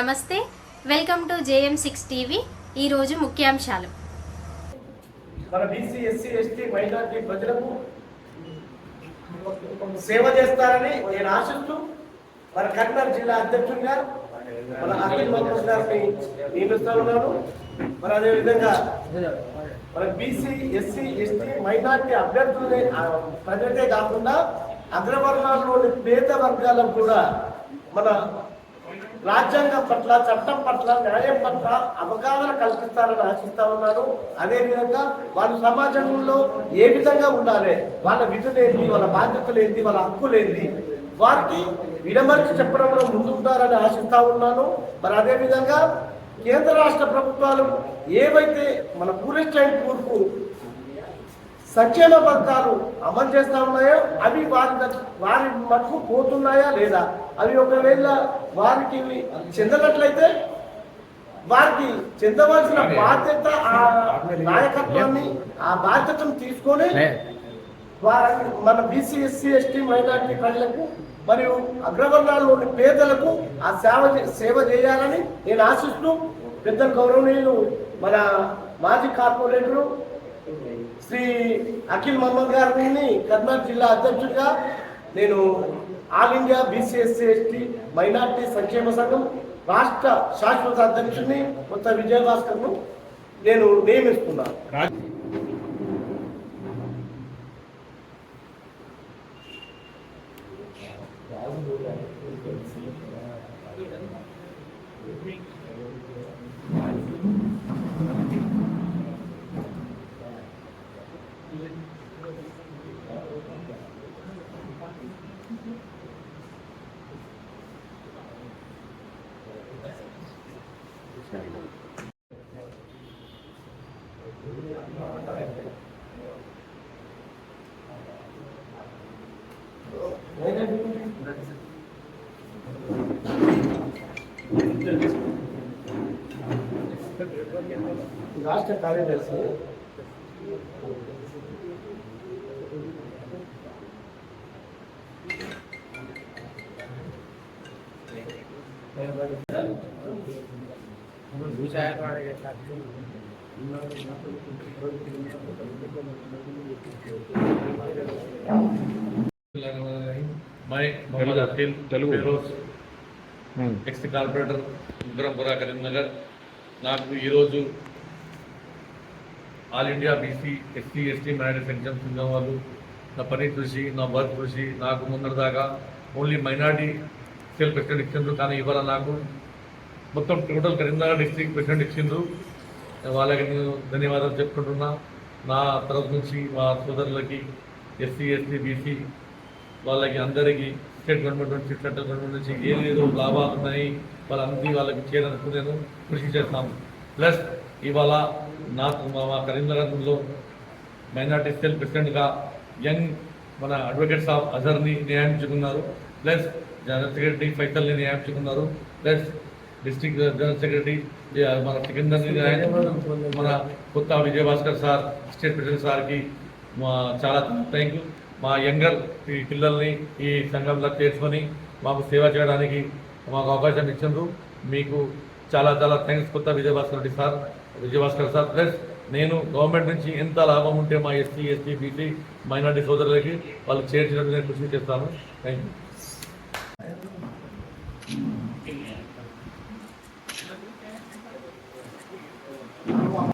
నమస్తే welcome to JM six TV. ఈరోజు ముఖ్యాంశాలు. మన బీసీ ఎస్సీ ఎస్టీ మైనార్టీ ప్రజలకు సేవ చేస్తారని నేను ఆశిస్తూ మన కరీంనగర్ జిల్లా అధ్యక్షుడిగా మన అఖిల్ మహమ్మద్ గారిని నియమిస్తా ఉన్నాను మరి అదేవిధంగా మన బీసీ ఎస్సీ ఎస్టీ మైనార్టీ అభ్యర్థులనే ప్రజలకే కాకుండా అగ్రవర్ణాల్లోని పేద వర్గాలకు కూడా మన రాజ్యాంగం పట్ల చట్టం పట్ల న్యాయం పట్ల అవగాహన కల్పిస్తారని ఆశిస్తా ఉన్నాను. అదేవిధంగా వాళ్ళ సమాజంలో ఏ విధంగా ఉండాలి వాళ్ళ విధులేంది వాళ్ళ బాధ్యతలేంది వాళ్ళ హక్కులేంది వారికి విడమర్చి చెప్పడంలో ముందుంటారని ఆశిస్తా ఉన్నాను. మరి అదేవిధంగా కేంద్ర రాష్ట్ర ప్రభుత్వాలు ఏవైతే మన పూరెస్ట్ అండ్ కూర్పు సంక్షేమ పథకాలు అమలు చేస్తా ఉన్నాయో? అవి వారి వారి మటుకు పోతున్నాయా లేదా? అవి ఒకవేళ వారికి చెందనట్లయితే వారికి చెందవలసిన బాధ్యత ఆ నాయకత్వాన్ని ఆ బాధ్యతను తీసుకొని వారి మన బీసీ ఎస్సీ ఎస్టీ మైనార్టీ ప్రజలకు మరియు అగ్రవర్ణాల్లోని పేదలకు ఆ సేవ సేవ చేయాలని నేను ఆశిస్తూ పెద్ద గౌరవనీయులు మన మాజీ కార్పొరేటరు శ్రీ అఖిల్ మహమ్మద్ గారిని కర్నూలు జిల్లా అధ్యక్షుడిగా నేను all India BC SC ST minority సంక్షేమ సంఘం రాష్ట్ర శాశ్వత అధ్యక్షుడిని కొత్త విజయభాస్కర్ను నేను నియమిస్తున్నాను. राष्ट्र कार्यदर्शी है ex corporator Vikram Purakar नाजु all India BC SC ST minority pension సంఘం వాళ్ళు నా పని చూసి నా వర్క్ చూసి నాకు ముందర దాకా ఓన్లీ మైనార్టీ సెల్ ప్రెసిడెంట్ ఇచ్చిండ్రు కానీ ఇవాళ నాకు మొత్తం టోటల్ కరీంనగర్ డిస్ట్రిక్ట్ ప్రెసిడెంట్ ఇచ్చిండ్రు. వాళ్ళకి నేను ధన్యవాదాలు చెప్పుకుంటున్నా. నా తరఫు నుంచి మా సోదరులకి ఎస్సీ ఎస్టీ బీసీ వాళ్ళకి అందరికీ స్టేట్ గవర్నమెంట్ నుంచి సెంట్రల్ గవర్నమెంట్ నుంచి ఏదేదో లాభాలు ఉన్నాయి వాళ్ళందరికీ వాళ్ళకి చేయడానికి నేను కృషి చేస్తాను ప్లస్ ఇవాళ నాకు మా కరీంనగర్లో మైనార్టీ సెల్ ప్రెసిడెంట్గా యంగ్ మన అడ్వకేట్ సాబ్ అజర్ని నియామించుకున్నారు. ప్లస్ జనరల్ సెక్రటరీ ఫైసల్ని నియామించుకున్నారు. ప్లస్ డిస్టిక్ జనరల్ సెక్రటరీ మన సికిందర్ని మన కొత్త విజయభాస్కర్ సార్ స్టేట్ ప్రెసిడెంట్ సార్కి మా చాలా థ్యాంక్ యూ. మా యంగర్ ఈ పిల్లల్ని ఈ సంఘంలో చేర్చుకొని మాకు సేవ చేయడానికి మాకు అవకాశం ఇచ్చిండ్రు. మీకు చాలా చాలా థ్యాంక్స్ కొత్త Vijayabhaskar Reddy sir Vijayabhaskar sir. Plus నేను గవర్నమెంట్ నుంచి ఎంత లాభం ఉంటే మా ఎస్సీ ఎస్టీ బీసీ మైనార్టీ సోదరులకి వాళ్ళు చేర్చినట్టు నేను కృషి చేస్తాను. Thank you